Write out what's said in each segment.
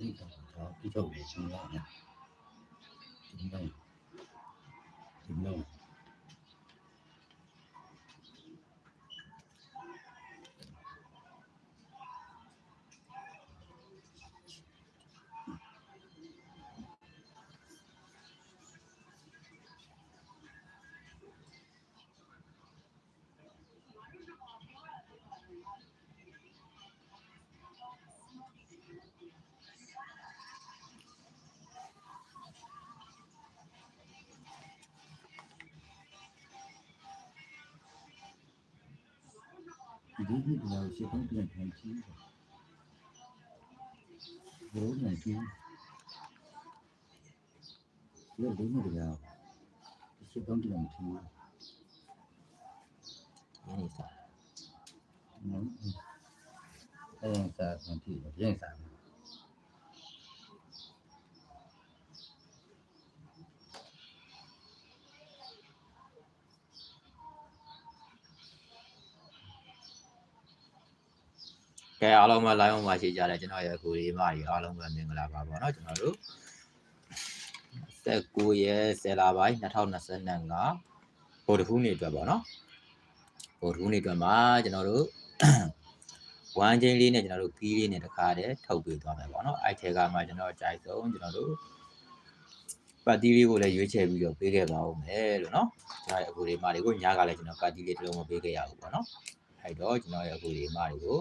စိတ်တော်တော်ပြုလုပ်နေခြင်းလားဒီလို ဒီဒီတော့ရှင်းပြန်ပြန်ကြည့်ဘိုးနေကြည့်လေလေးနေကြရှင်းပြန်ပြန်ကြည့်ရင်းနေစား နော်အဲစာပြန် ကဲအားလုံးပဲ live မှာရှိကြတယ်ကျွန်တော်ရဲ့ကိုလေးမကြီးအားလုံးပဲမင်္ဂလာပါပေါ့နော်ကျွန်တော်တို့19ရက်10လပိုင်း2025ဗိုလ်တခုနေ့အတွက်ပေါ့နော်ဗိုလ်တခုနေ့အတွက်မှာကျွန်တော်တို့ဝမ်းချင်းလေးနဲ့ကျွန်တော်တို့ကီးလေးနဲ့တခါတည်းထုတ်ပေးသွားမယ်ပေါ့နော်အဲ့ထဲကမှကျွန်တော်ကြိုက်ဆုံးကျွန်တော်တို့ပတ်တီးလေးကိုလည်းရွေးချယ်ပြီးတော့ပေးခဲ့ပါဦးမယ်လို့နော်ကျွန်တော်ရဲ့အကူလေးမတွေကိုညကလည်းကျွန်တော်ပတ်တီးလေးတစ်လုံးမပေးခဲ့ရဘူးပေါ့နော်အဲ့တော့ကျွန်တော်ရဲ့အကူလေးမတွေကို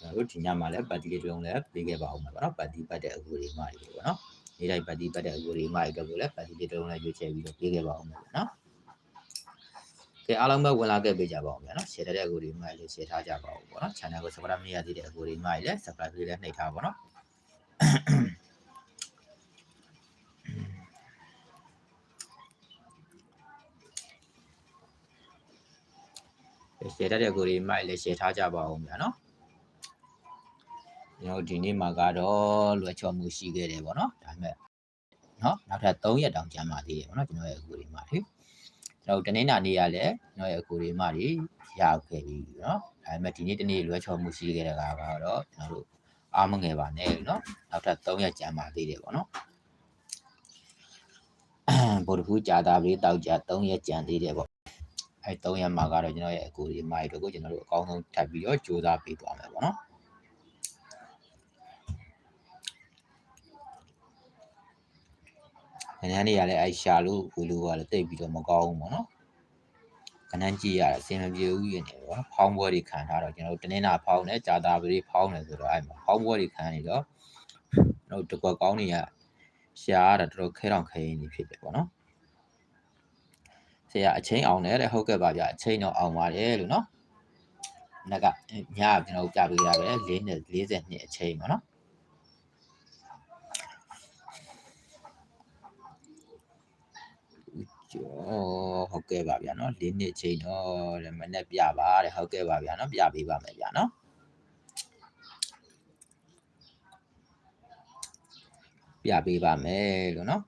ကျွန်တော်တို့ဒီညမှာလည်းပတ်တီလေးတစ်လုံးလည်းပေးခဲ့ပါအောင်မယ်ပေါ့နော်ပတ်တီပတ်တဲ့အကူတွေမှတွေပေါ့နော်နေ့တိုင်းပတ်တီပတ်တဲ့အကူတွေမှတွေအတွက်ကိုလည်းပတ်တီလေးတစ်လုံးလည်းရွေးချယ်ပြီးတော့ပေးခဲ့ပါအောင်မယ်ပေါ့နော်ကဲအားလုံးပဲဝင်လာခဲ့ပေးကြပါအောင်ဗျာနော် share တဲ့အကူတွေမှလည်း share ထားကြပါဦးပေါ့နော် channel ကို subscribe မရသေးတဲ့အကူတွေမှလည်း subscribe လေးလည်းနှိပ်ထားပါနော်ရှယ်တဲ့ကိုတွေမှလည်း share ထားကြပါအောင်ဗျာနော် ကျွန်တော်ဒီနေ့မှာကတော့လွယ်ချော်မှုရှိခဲ့တယ်ပေါ့နော်ဒါပေမဲ့နော်နောက်ထပ်3ရက်တောင်ကြာမှသေးတယ်ပေါ့နော်ကျွန်တော်ရဲ့အကူတွေမှလေကျွန်တော်တနင်္လာနေ့ကလည်းကျွန်တော်ရဲ့အကူတွေမှတွေရောက်ခဲ့ပြီနော်ဒါပေမဲ့ဒီနေ့တနေ့လွယ်ချော်မှုရှိခဲ့တဲ့ကတော့ကျွန်တော်တို့အားမငယ်ပါနဲ့နော်နောက်ထပ်3ရက်ကြာမှသေးတယ်ပေါ့နော်ဗုဒ္ဓဖူးကြာတာပြီးတောက်ကြ3ရက်ကြံသေးတယ်ပေါ့အဲ3ရက်မှာကတော့ကျွန်တော်ရဲ့အကူတွေမှတွေတို့ကိုကျွန်တော်တို့အကောင်းဆုံးထပ်ပြီးတော့ကြိုးစားပေးသွားမယ်ပေါ့နော် ခဏနေရလဲအဲ့ရှာလို့ဝီလူကလည်းတိတ်ပြီးတော့မကောင်းဘူးပေါ့နော်ခဏကြည့်ရအစင်မပြေဘူးရင်နေပေါ့ဖောင်းပွဲတွေခံထားတော့ကျွန်တော်တို့တနင်္လာဖောင်းတယ်ကြာတာပရိဖောင်းတယ်ဆိုတော့အဲ့မှာဖောင်းပွဲတွေခံနေတော့ကျွန်တော်တို့တကွက်ကောင်းနေရရှာရတာတော်တော်ခဲတောင်ခဲရင်နေဖြစ်တယ်ပေါ့နော်ဆရာအချင်းအောင်တယ်တဲ့ဟုတ်ကဲ့ပါဗျအချင်းတော့အောင်ပါတယ်လို့နော်နက်ကညကျွန်တော်ပြပေးတာပဲ၄နှစ်40နှစ်အချင်းပေါ့နော် ကျော်ဟုတ်ကဲ့ပါဗျာနော်၄နှစ်ချိန်တော့တဲ့မနဲ့ပြပါတဲ့ဟုတ်ကဲ့ပါဗျာနော်ပြပေးပါမယ်ဗျာနော်ပြပေးပါမယ်လို့နော်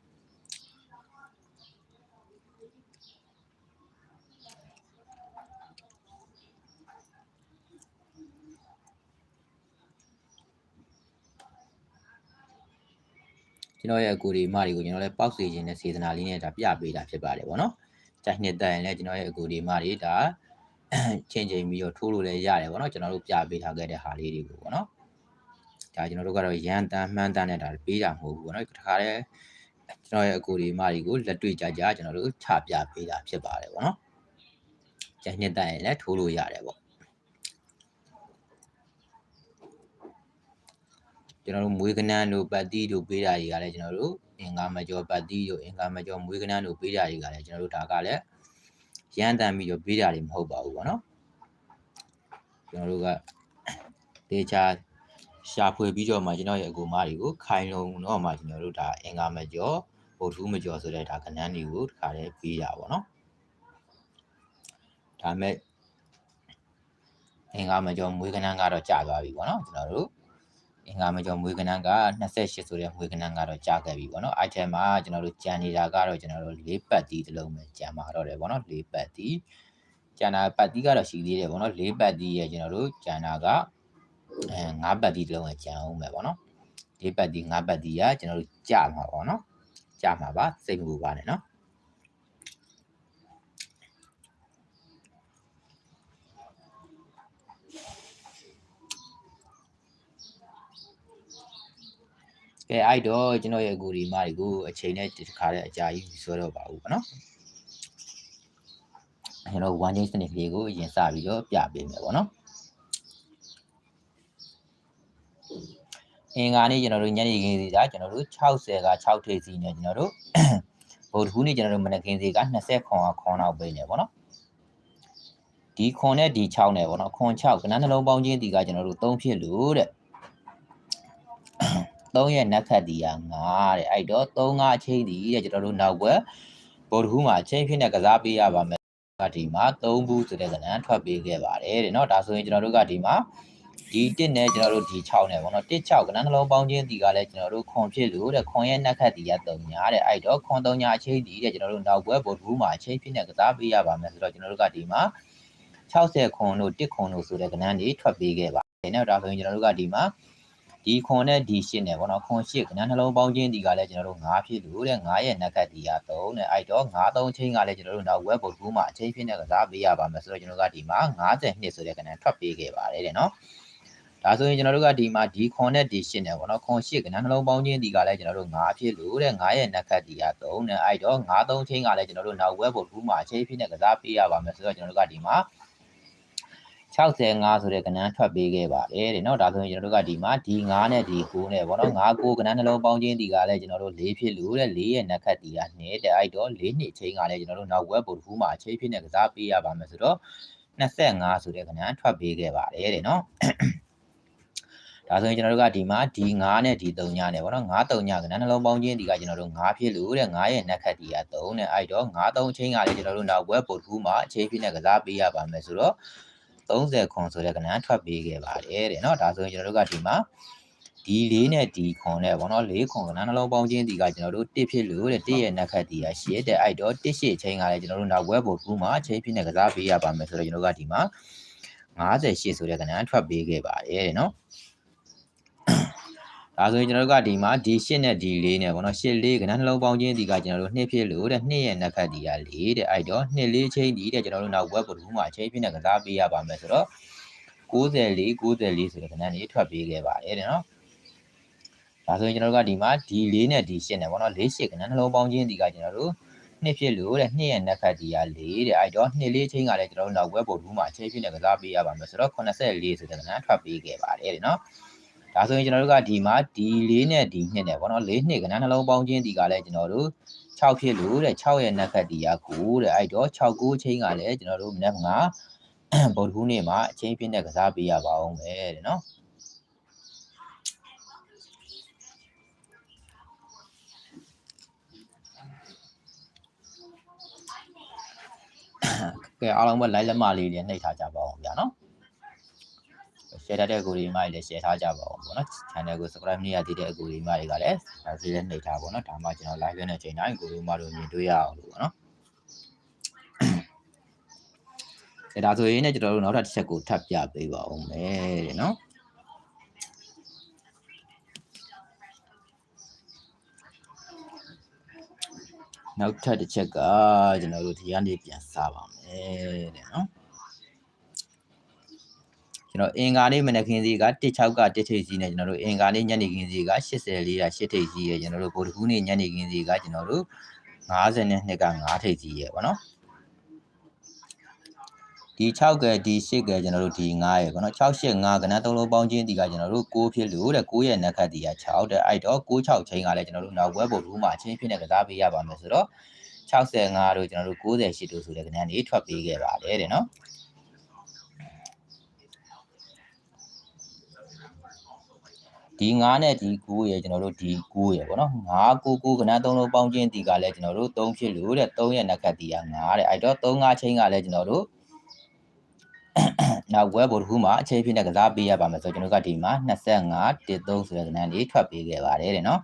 ကျွန်တော်ရဲ့အကူဒီမတွေကိုကျွန်တော်လည်းပောက်စီခြင်းနဲ့စေတနာလေးနဲ့ဒါပြပေးတာဖြစ်ပါတယ်ဗောနော်။ကြိုက်နှစ်တန်လည်းကျွန်တော်ရဲ့အကူဒီမတွေဒါချင်းချင်းပြီးတော့ထိုးလို့လည်းရတယ်ဗောနော်ကျွန်တော်တို့ပြပေးထားခဲ့တဲ့ဟာလေးတွေကိုဗောနော်။ဒါကျွန်တော်တို့ကတော့ရန်တန်မှန်းတန်နဲ့ဒါပေးတာမဟုတ်ဘူးဗောနော်။တခါတည်းကျွန်တော်ရဲ့အကူဒီမတွေကိုလက်တွေ့ကြကြကျွန်တော်တို့ချပြပေးတာဖြစ်ပါတယ်ဗောနော်။ကြိုက်နှစ်တန်လည်းထိုးလို့ရတယ်ဗော ကျွန်တော်တို့မွေးကနန်းတို့ပတ်တီးတို့ပေးတာတွေကလည်းကျွန်တော်တို့အင်္ဂါမကျော်ပတ်တီးတို့အင်္ဂါမကျော်မွေးကနန်းတို့ပေးတာတွေကလည်းကျွန်တော်တို့ဒါကလည်းရန်တန်ပြီးတော့ပေးတာတွေမဟုတ်ပါဘူးပေါ့နော်ကျွန်တော်တို့ကဒေချာရှာဖွေပြီးတော့မှကျွန်တော်ရဲ့အကူမတွေကိုခိုင်လုံတော့မှကျွန်တော်တို့ဒါအင်္ဂါမကျော်ဗုဒ္ဓမကျော်ဆိုတဲ့ဒါကနန်းတွေကိုတခါတည်းပေးတာပေါ့နော်ဒါမဲ့အင်္ဂါမကျော်မွေးကနန်းကတော့ကြာသွားပြီပေါ့နော်ကျွန်တော်တို့ အင်္ဂါမကျော်မွေးကနန်းက28ဆိုတဲ့မွေးကနန်းကတော့ကြာခဲ့ပြီပေါ့နော်အဲ့ထဲမှာကျွန်တော်တို့ကြံနေတာကတော့ကျွန်တော်တို့၄ပတ်တီးတစ်လုံးပဲကြံမှာတော့တယ်ပေါ့နော်၄ပတ်တီးကြံတာပတ်တီးကတော့ရှိသေးတယ်ပေါ့နော်၄ပတ်တီးရဲ့ကျွန်တော်တို့ကြံတာကအဲ၅ပတ်တီးတစ်လုံးပဲကြံအောင်ပဲပေါ့နော်ဒီပတ်ဒီငါးပတ်ဒီကကျွန်တော်တို့ကြာမှာပေါ့နော်ကြာမှာပါစိတ်မပူပါနဲ့နော် အဲ့တော့ကျွန်တော်ရဲ့အကူဒီမတွေကိုအချိန်နဲ့တစ်ခါတည်းအကြာကြီးဆွဲတော့ပါဘူးပေါ့နော်ကျွန်တော် one chain စနစ်ကလေးကိုအရင်စပြီးတော့ပြပေးမယ်ပေါ့နော်အင်္ဂါနေ့ကျွန်တော်တို့ညနေခင်းစီကကျွန်တော်တို့60က6ထိပ်စီနဲ့ကျွန်တော်တို့ဗုဒ္ဓဟူးနေ့ကျွန်တော်တို့မနက်ခင်းစီက20ခွန်ခွန်နောက်ပိနေပေါ့နော်ဒီခွန်နဲ့ဒီ6နဲ့ပေါ့နော်ခွန်6ကနန်းနှလုံးပေါင်းခြင်းဒီကကျွန်တော်တို့3ဖြစ်လို့တဲ့ 3ရဲ့နက်ခတ်ဒီက9တဲ့အဲ့တော့3 5အချိန်ဒီတဲ့ကျွန်တော်တို့နောက်ဘက်ဗုဒ္ဓဟူးမှာအချိန်ဖြစ်နေကစားပေးရပါမယ်ကဒီမှာ3ဘူးဆိုတဲ့ကဏ္ဍထွက်ပေးခဲ့ပါတယ်တဲ့เนาะဒါဆိုရင်ကျွန်တော်တို့ကဒီမှာဒီ1နဲ့ကျွန်တော်တို့ဒီ6နဲ့ပေါ့เนาะ1 6ကဏ္ဍနှလုံးပေါင်းခြင်းဒီကလည်းကျွန်တော်တို့ခွန်ဖြစ်လို့တဲ့ခွန်ရဲ့နှက်ခတ်ဒီက3ညာတဲ့အဲ့တော့ခွန်3ညာအချိန်ဒီတဲ့ကျွန်တော်တို့နောက်ဘက်ဗုဒ္ဓဘူးမှာအချိန်ဖြစ်နေကစားပေးရပါမယ်ဆိုတော့ကျွန်တော်တို့ကဒီမှာ60ခွန်တို့1ခွန်တို့ဆိုတဲ့ကဏ္ဍတွေထွက်ပေးခဲ့ပါတယ်เนาะဒါဆိုရင်ကျွန်တော်တို့ကဒီမှာ ဒီခွန်နဲ့ဒီရှစ်နဲ့ပေါ့နော်ခွန်ရှစ်ကဏ္ဍနှလုံးပေါင်းခြင်းဒီကလည်းကျွန်တော်တို့9ဖြစ်လို့တဲ့9ရဲ့နက်ခတ်ဒီက3တဲ့အဲ့တော့9 3ချင်းကလည်းကျွန်တော်တို့နောက် web ဘုတ်ကူးမှာအချင်းဖြစ်နေကစားပေးရပါမယ်ဆိုတော့ကျွန်တော်တို့ကဒီမှာ52ဆိုတဲ့ကဏ္ဍထွက်ပေးခဲ့ပါတယ်တဲ့နော်ဒါဆိုရင်ကျွန်တော်တို့ကဒီမှာဒီခွန်နဲ့ဒီရှစ်နဲ့ပေါ့နော်ခွန်ရှစ်ကဏ္ဍနှလုံးပေါင်းခြင်းဒီကလည်းကျွန်တော်တို့9ဖြစ်လို့တဲ့9ရဲ့နက်ခတ်ဒီက3တဲ့အဲ့တော့9 3ချင်းကလည်းကျွန်တော်တို့နောက် web ဘုတ်ကူးမှာအချင်းဖြစ်နေကစားပေးရပါမယ်ဆိုတော့ကျွန်တော်တို့ကဒီမှာ 65ဆိုတဲ့ကဏ္ဍထွက်ပေးခဲ့ပါတယ်တဲ့เนาะဒါဆိုရင်ကျွန်တော်တို့ကဒီမှာဒီ9နဲ့ဒီ9နဲ့ပေါ့နော်9 9ကဏ္ဍနှလုံးပေါင်းခြင်းဒီကလည်းကျွန်တော်တို့4ဖြစ်လို့တဲ့4ရဲ့နက်ခတ်ဒီက2တဲ့အဲ့တော့4နှစ်ချင်းကလည်းကျွန်တော်တို့နောက် web ဘုတ်တစ်ခုမှာအချိန်ဖြစ်နေကစားပေးရပါမယ်ဆိုတော့25ဆိုတဲ့ကဏ္ဍထွက်ပေးခဲ့ပါတယ်တဲ့เนาะဒါဆိုရင်ကျွန်တော်တို့ကဒီမှာဒီ9နဲ့ဒီ3ညနဲ့ပေါ့နော်9 3ညကဏ္ဍနှလုံးပေါင်းခြင်းဒီကကျွန်တော်တို့9ဖြစ်လို့တဲ့9ရဲ့နက်ခတ်ဒီက3နဲ့အဲ့တော့9 3အချိန်ကလည်းကျွန်တော်တို့နောက် web ဘုတ်တစ်ခုမှာအချိန်ဖြစ်နေကစားပေးရပါမယ်ဆိုတော့ 30ခွန်ဆိုတဲ့ကဏ္ဍထွက်ပေးခဲ့ပါတယ်တဲ့เนาะဒါဆိုရင်ကျွန်တော်တို့ကဒီမှာဒီလေးနဲ့ဒီခွန်နဲ့ပေါ့နော်၄ခွန်ကဏ္ဍနှလုံးပေါင်းခြင်းဒီကကျွန်တော်တို့1ဖြစ်လို့တဲ့1ရဲ့နက်ခတ်ဒီက8တဲ့အဲ့တော့1ရှစ်ချင်းကလည်းကျွန်တော်တို့နောက် web ဘုတ်ကူးမှာအချိန်ဖြစ်နေကစားပေးရပါမယ်ဆိုတော့ကျွန်တော်တို့ကဒီမှာ58ဆိုတဲ့ကဏ္ဍထွက်ပေးခဲ့ပါတယ်တဲ့เนาะ ဒါဆိုရင်ကျွန်တော်တို့ကဒီမှာဒီ8နဲ့ဒီ4နဲ့ပေါ့နော်8 4ကဏ္ဍနှလုံးပေါင်းခြင်းဒီကကျွန်တော်တို့2ဖြစ်လို့တဲ့2ရဲ့နက်ခတ်ဒီက4တဲ့အဲ့တော့2 4ချင်းဒီတဲ့ကျွန်တော်တို့နောက် web ဘုတ်ကူးမှာအချိန်ဖြစ်နေကစားပေးရပါမယ်ဆိုတော့94 94ဆိုတဲ့ကဏ္ဍတွေထွက်ပေးခဲ့ပါတယ်တဲ့နော်ဒါဆိုရင်ကျွန်တော်တို့ကဒီမှာဒီ4နဲ့ဒီ8နဲ့ပေါ့နော်4 8ကဏ္ဍနှလုံးပေါင်းခြင်းဒီကကျွန်တော်တို့နှစ်ဖြစ်လို့တဲ့နှစ်ရဲ့နက်ခတ်ဒီက4တဲ့အဲ့တော့နှစ်လေးချင်းကလည်းကျွန်တော်တို့နောက် web ဘုတ်ကူးမှာအချိန်ဖြစ်နေကစားပေးရပါမယ်ဆိုတော့84ဆိုတဲ့ကဏ္ဍထွက်ပေးခဲ့ပါတယ်တဲ့နော် ဒါဆိုရင်ကျွန်တော်တို့ကဒီမှာဒီ၄နဲ့ဒီ2နဲ့ပေါ့နော်၄နှစ်ကဏ္ဍနှလုံးပေါင်းခြင်းဒီကလည်းကျွန်တော်တို့6ဖြစ်လို့တဲ့6ရဲ့နက်ခတ်ဒီက9တဲ့အဲ့တော့6 9ချင်းကလည်းကျွန်တော်တို့မနေ့ကဗုဒ္ဓဟူးနေ့မှာအချင်းပြင်းတဲ့ကစားပေးရပါအောင်ပဲတဲ့နော်ကဲအားလုံးပဲ live လက်မလေးတွေနှိပ်ထားကြပါအောင်ဗျာနော် share ထားတဲ့အကူတွေမှလည်း share ထားကြပါအောင်ပေါ့နော် channel ကို subscribe မရသေးတဲ့အကူတွေမှတွေကလည်းဒါစီလည်းနှိပ်ထားပါတော့ဒါမှကျွန်တော် live နဲ့ချိန်တိုင်းကိုတွေမှတို့မြင်တွေ့ရအောင်လို့ပေါ့နော်အဲဒါဆိုရင်လည်းကျွန်တော်တို့နောက်ထပ်တစ်ချက်ကိုထပ်ပြပေးပါဦးမယ်တဲ့နော်နောက်ထပ်တစ်ချက်ကကျွန်တော်တို့ဒီကနေပြန်စားပါမယ်တဲ့နော် ကျွန်တော်အင်္ဂါနေ့မနက်ခင်းစီက16က1ထိပ်စီနဲ့ကျွန်တော်တို့အင်္ဂါနေ့ညနေခင်းစီက84က8ထိပ်စီရကျွန်တော်တို့ဗုဒ္ဓဟူးနေ့ညနေခင်းစီကကျွန်တော်တို့52က5ထိပ်စီရပေါ့နော်ဒီ6ကဒီ8ကကျွန်တော်တို့ဒီ9ရယ်ပေါ့နော်6 8 5ကဏ္ဍသုံးလုံးပေါင်းခြင်းဒီကကျွန်တော်တို့6ဖြစ်လို့တဲ့9ရဲ့နက်ခတ်ဒီက6တဲ့အဲ့တော့6 6ချင်းကလည်းကျွန်တော်တို့နောက် web ဘုတ်ဘူးမှာအချင်းဖြစ်နေကစားပေးရပါမယ်ဆိုတော့65တို့ကျွန်တော်တို့98တို့ဆိုတဲ့ကဏ္ဍတွေထွက်ပေးခဲ့ပါတယ်တဲ့နော် ဒီ9နဲ့ဒီ9ရယ်ကျွန်တော်တို့ဒီ9ရယ်ပေါ့နော်9 9 9ကဏ္ဍသုံးလုံးပေါင်းခြင်းဒီကလည်းကျွန်တော်တို့3ဖြစ်လို့တဲ့3ရဲ့နက်ခတ်ဒီက9တဲ့အဲ့တော့3 5ချင်းကလည်းကျွန်တော်တို့နောက် web ဘုတ်ခုမှာအချိန်ဖြစ်နေကစားပေးရပါမယ်ဆိုတော့ကျွန်တော်ကဒီမှာ25 13ဆိုတဲ့ကဏ္ဍလေးထွက်ပေးခဲ့ပါတယ်တဲ့နော်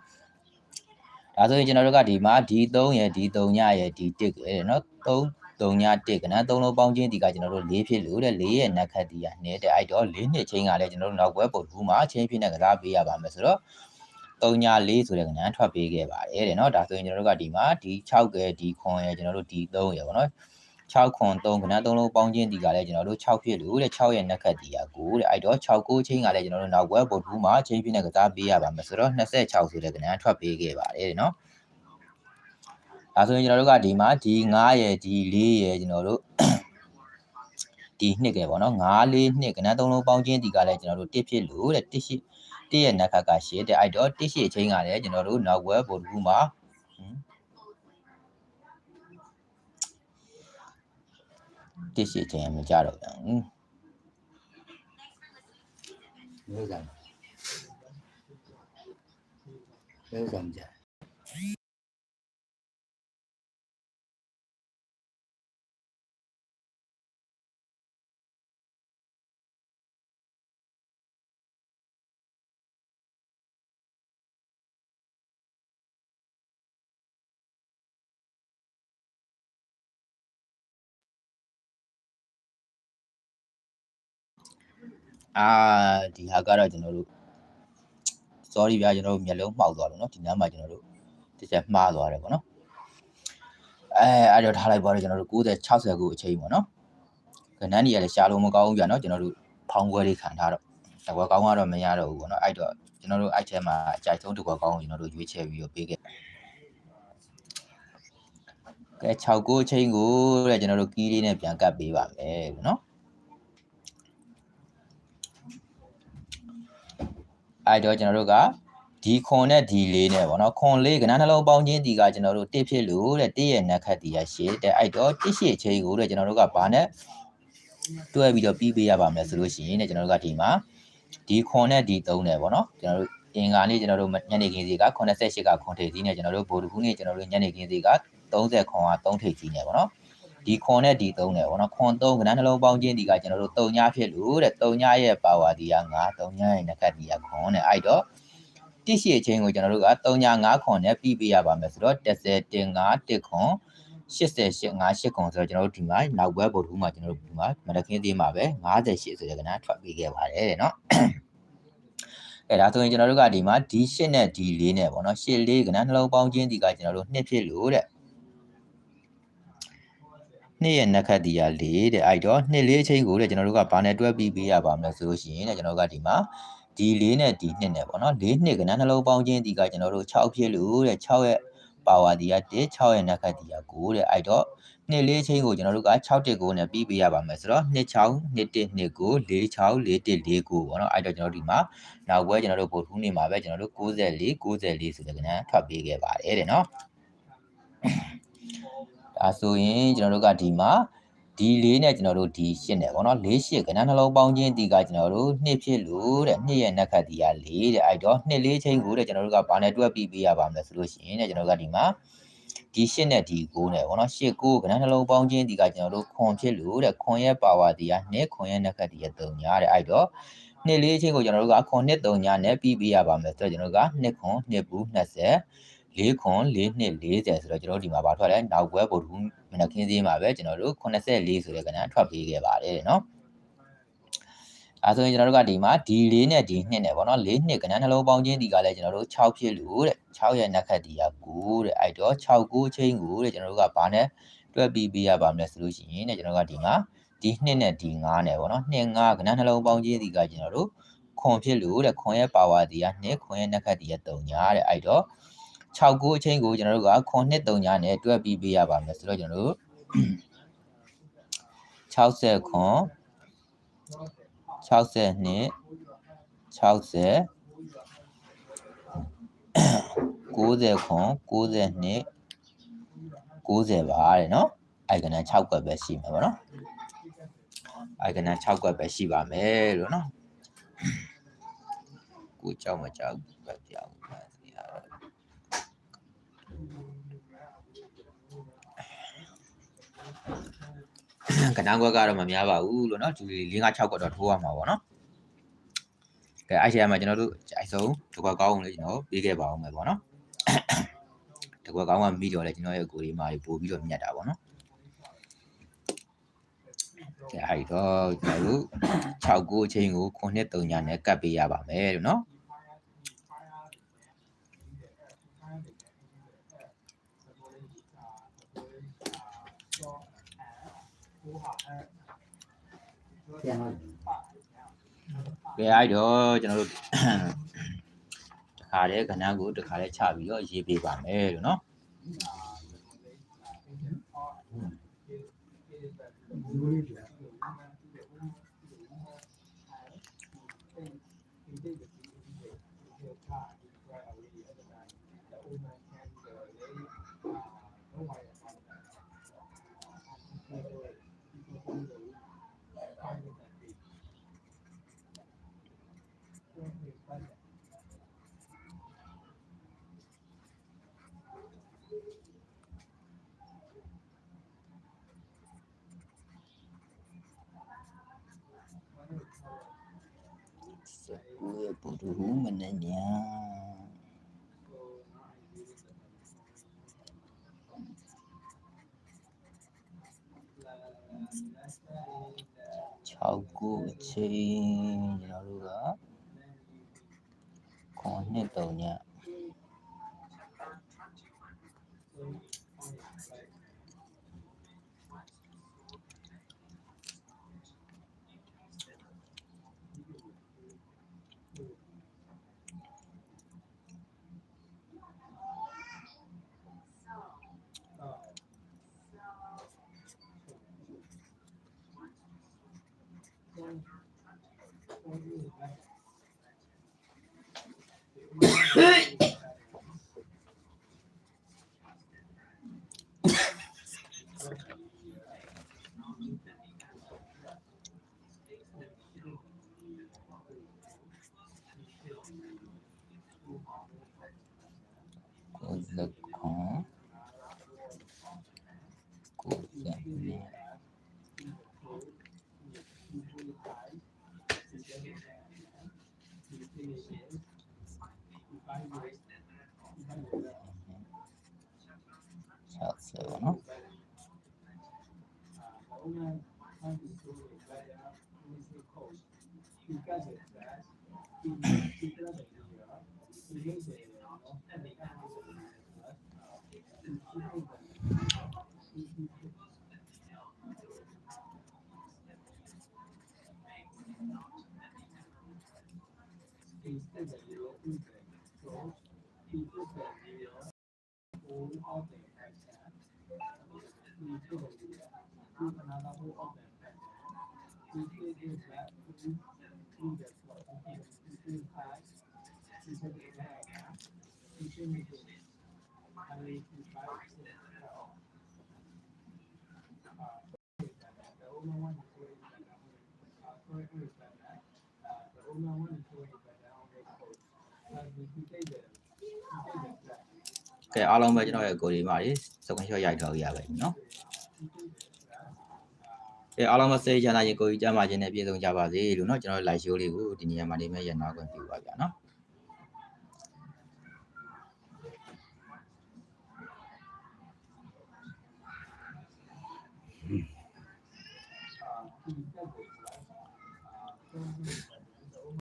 ဒါဆိုရင်ကျွန်တော်တို့ကဒီမှာဒီ3ရယ်ဒီ3ညရယ်ဒီ1ရယ်နော်3 3ည1ကဏ္ဍ3လုံးပေါင်းခြင်းဒီကကျွန်တော်တို့4ဖြစ်လို့တဲ့4ရဲ့နက်ခတ်ဒီကနေတဲ့အဲ့တော့4နှစ်ချင်းကလည်းကျွန်တော်တို့နောက် web ဘုတ်ခုမှာအချိန်ဖြစ်နေကစားပေးရပါမယ်ဆိုတော့ 34ဆိုတဲ့ကဏ္ဍထွက်ပေးခဲ့ပါတယ်တဲ့เนาะဒါဆိုရင်ကျွန်တော်တို့ကဒီမှာဒီ6ကဲဒီခွန်ရယ်ကျွန်တော်တို့ဒီ3ရယ်ပေါ့နော်6ခွန်3ကဏ္ဍ3လုံးပေါင်းခြင်းဒီကလည်းကျွန်တော်တို့6ဖြစ်လို့တဲ့6ရဲ့နက်ခတ်ဒီက9တဲ့အဲ့တော့6 9ချင်းကလည်းကျွန်တော်တို့နောက်ဘက်ဗုဒ္ဓဘူးမှာချင်းပြင်းနဲ့ကစားပေးရပါမယ်ဆိုတော့26ဆိုတဲ့ကဏ္ဍထွက်ပေးခဲ့ပါတယ်တဲ့เนาะ ဒါဆိုရင်ကျွန်တော်တို့ကဒီမှာဒီ9ရယ်ဒီ4ရယ်ကျွန်တော်တို့ဒီနှစ်ကဲပေါ့နော်9 4နှစ်ကဏ္ဍ3လုံးပေါင်းခြင်းဒီကလည်းကျွန်တော်တို့1ဖြစ်လို့တဲ့1ရှိ1ရဲ့နက်ခတ်က8တဲ့အဲ့တော့1ရှိအချင်းကလည်းကျွန်တော်တို့နောက်ဘက်ဗုဒ္ဓဘူးမှာ1ရှိအချင်းမကြတော့ဘူးမျိုးစားမျိုးစားကြ အာဒီဟာကတော့ကျွန်တော်တို့ sorry ဗျာကျွန်တော်တို့မျက်လုံးမှောက်သွားလို့เนาะဒီနားမှာကျွန်တော်တို့တစ်ချက်မှားသွားတယ်ပေါ့နော်အဲအဲ့တော့ထားလိုက်ပါတော့ကျွန်တော်တို့90 60ခုအချိန်ပေါ့နော်ကဏ္ဍကြီးကလည်းရှားလို့မကောင်းဘူးဗျာเนาะကျွန်တော်တို့ဖောင်းခွဲလေးခံထားတော့တကွာကောင်းကတော့မရတော့ဘူးပေါ့နော်အဲ့တော့ကျွန်တော်တို့အဲ့ထဲမှာအကြိုက်ဆုံးတကွာကောင်းကိုကျွန်တော်တို့ရွေးချယ်ပြီးတော့ပေးခဲ့ကဲ6ခုအချိန်ကိုတဲ့ကျွန်တော်တို့ကီးလေးနဲ့ပြန်ကပ်ပေးပါမယ်เน အဲ့တော့ကျွန်တော်တို့ကဒီခွန်နဲ့ဒီလေးနဲ့ပေါ့နော်ခွန်လေးကဏ္ဍနှလုံးပေါင်းခြင်းဒီကကျွန်တော်တို့တစ်ဖြစ်လို့တဲ့တစ်ရဲ့နက်ခတ်ဒီကရှေ့တဲ့အဲ့တော့တစ်ရှိအချိန်ကိုတဲ့ကျွန်တော်တို့ကဘာနဲ့တွဲပြီးတော့ပြီးပေးရပါမယ်ဆိုလို့ရှိရင်တဲ့ကျွန်တော်တို့ကဒီမှာဒီခွန်နဲ့ဒီ3နဲ့ပေါ့နော်ကျွန်တော်တို့အင်္ဂါနေ့ကျွန်တော်တို့ညနေခင်းစီက88ကခွန်ထိပ်စီးနဲ့ကျွန်တော်တို့ဗိုလ်တကူနေ့ကျွန်တော်တို့ညနေခင်းစီက30ခွန်က3ထိပ်စီးနဲ့ပေါ့နော် ဒီခွန်နဲ့ဒီ3နဲ့ပေါ့နော်ခွန်3ကဏ္ဍနှလုံးပေါင်းခြင်းဒီကကျွန်တော်တို့3ညဖြစ်လို့တဲ့3ညရဲ့ပါဝါဒီက9 3ညရဲ့နက်ခတ်ဒီကခွန်နဲ့အဲ့တော့တိရှိအချင်းကိုကျွန်တော်တို့က3ည9ခွန်နဲ့ပြီးပေးရပါမယ်ဆိုတော့10တင်9 1ခွန်88 58ခွန်ဆိုတော့ကျွန်တော်တို့ဒီမှာနောက်ဘက်ဗုဒ္ဓဘူးမှာကျွန်တော်တို့ဒီမှာမနက်ခင်းသေးမှာပဲ58ဆိုတဲ့ကဏ္ဍထွက်ပေးခဲ့ပါတယ်တဲ့နော်အဲဒါဆိုရင်ကျွန်တော်တို့ကဒီမှာဒီ8နဲ့ဒီ4နဲ့ပေါ့နော်8 4ကဏ္ဍနှလုံးပေါင်းခြင်းဒီကကျွန်တော်တို့2ဖြစ်လို့တဲ့ နှစ်ရဲ့နက်ခတ်ဒီက4တဲ့အဲ့တော့နှစ်လေးအချိန်ကိုတဲ့ကျွန်တော်တို့ကဘာနဲ့တွဲပြီးပေးရပါမလဲဆိုလို့ရှိရင်တဲ့ကျွန်တော်တို့ကဒီမှာဒီ4နဲ့ဒီ2နဲ့ပေါ့နော်4နှစ်ကဏ္ဍနှလုံးပေါင်းခြင်းဒီကကျွန်တော်တို့6ဖြစ်လို့တဲ့6ရဲ့ပါဝါဒီက1 6ရဲ့နက်ခတ်ဒီက9တဲ့အဲ့တော့နှစ်လေးအချိန်ကိုကျွန်တော်တို့က6တက်ကိုနဲ့ပြီးပေးရပါမယ်ဆိုတော့2 6 2 1 2ကို4 6 4 1 4ကိုပေါ့နော်အဲ့တော့ကျွန်တော်တို့ဒီမှာနောက်ဘွဲကျွန်တော်တို့ဗိုလ်ထူးနေမှာပဲကျွန်တော်တို့94 94ဆိုတဲ့ကဏ္ဍထွက်ပေးခဲ့ပါတယ်တဲ့နော် ဒါဆိုရင်ကျွန်တော်တို့ကဒီမှာဒီလေးနဲ့ကျွန်တော်တို့ဒီရှင်းတယ်ပေါ့နော်၄ရှစ်ကဏ္ဍနှလုံးပေါင်းခြင်းဒီကကျွန်တော်တို့နှစ်ဖြစ်လို့တဲ့နှစ်ရဲ့နက်ခတ်ဒီက၄တဲ့အဲ့တော့နှစ်လေးချင်းကိုတဲ့ကျွန်တော်တို့ကဘာနဲ့တွက်ပြီးပေးရပါမလဲဆိုလို့ရှိရင်တဲ့ကျွန်တော်တို့ကဒီမှာဒီရှစ်နဲ့ဒီ9နဲ့ပေါ့နော်ရှစ်9ကဏ္ဍနှလုံးပေါင်းခြင်းဒီကကျွန်တော်တို့ခွန်ဖြစ်လို့တဲ့ခွန်ရဲ့ပါဝါဒီကနှစ်ခွန်ရဲ့နက်ခတ်ဒီက3ညာတဲ့အဲ့တော့နှစ်လေးချင်းကိုကျွန်တော်တို့ကခွန်နှစ်3ညာနဲ့ပြီးပေးရပါမယ်ဆိုတော့ကျွန်တော်တို့ကနှစ်ခွန်နှစ်ဘူး20 လေးခွန်လေးနှစ်40ဆိုတော့ကျွန်တော်တို့ဒီမှာဘာထွက်လဲနောက်ဘွဲဗုဒ္ဓဘူးမနက်ခင်းစည်းမှာပဲကျွန်တော်တို့84ဆိုတဲ့ကဏ္ဍထွက်ပေးခဲ့ပါတယ်တဲ့နော်အဲဆိုရင်ကျွန်တော်တို့ကဒီမှာဒီ၄နဲ့ဒီ2နဲ့ပေါ့နော်၄နှစ်ကဏ္ဍနှလုံးပေါင်းခြင်းဒီကလည်းကျွန်တော်တို့6ဖြစ်လို့တဲ့6ရဲ့နက်ခတ်ဒီက9တဲ့အဲ့တော့6 9ချင်းကိုတဲ့ကျွန်တော်တို့ကဘာနဲ့တွက်ပြီးပေးရပါမလဲဆိုလို့ရှိရင်တဲ့ကျွန်တော်ကဒီမှာဒီ2နဲ့ဒီ9နဲ့ပေါ့နော်2 5ကဏ္ဍနှလုံးပေါင်းခြင်းဒီကကျွန်တော်တို့ခွန်ဖြစ်လို့တဲ့ခွန်ရဲ့ပါဝါဒီက2ခွန်ရဲ့နက်ခတ်ဒီက3ညာတဲ့အဲ့တော့ 6ကိုအချင်းကိုကျွန်တော်တို့ကခွန်နှစ်3ညာနဲ့တွက်ပြီးပေးရပါမယ်ဆိုတော့ကျွန်တော်တို့60ခွန်60နှစ်60 90ခွန်90နှစ်90ပါတဲ့เนาะအိုင်ကနန်6ကွက်ပဲရှိမှာပေါ့เนาะအိုင်ကနန်6ကွက်ပဲရှိပါမယ်လို့เนาะကိုကြောက်မကြောက်ပဲပြောင်း ကဏန်းခွက်ကတော့မများပါဘူးလို့နော်ဂျူလီ၄၅6ခွက်တော့ထိုးရမှာပေါ့နော်ကဲအဲ့ဒီအမှကျွန်တော်တို့အဆုံးတကွက်ကောင်းအောင်လေကျွန်တော်ပေးခဲ့ပါအောင်မယ်ပေါ့နော်တကွက်ကောင်းကမိတော့လေကျွန်တော်ရဲ့ကိုရီမာတွေပို့ပြီးတော့မြတ်တာပေါ့နော်ကဲအဲ့တော့ကျွန်တော်တို့6 9အချိန်ကို9 3ညနဲ့ကတ်ပေးရပါမယ်လို့နော် ကဲအဲ့တော့ကျွန်တော်တို့တခါတည်းခဏကိုတခါတည်းချပြီးတော့ရေးပေးပါမယ်လို့နော်ဘူးလေးပြန် စ ကူရပူတူ model and ကဲအားလုံးပဲကျွန်တော်ရဲ့ကိုဒီမာကြီးစကွန်ရှော့ရိုက်တော့ရပါပြီနော်ကဲအားလုံးပဲစိတ်ချမ်းသာရင်ကိုကြီးကြမ်းပါခြင်းနဲ့ပြည့်စုံကြပါစေလို့နော်ကျွန်တော် live show လေးကိုဒီနေရာမှာနေမဲ့ရနာခွင့်ပြုပါဗျာနော်။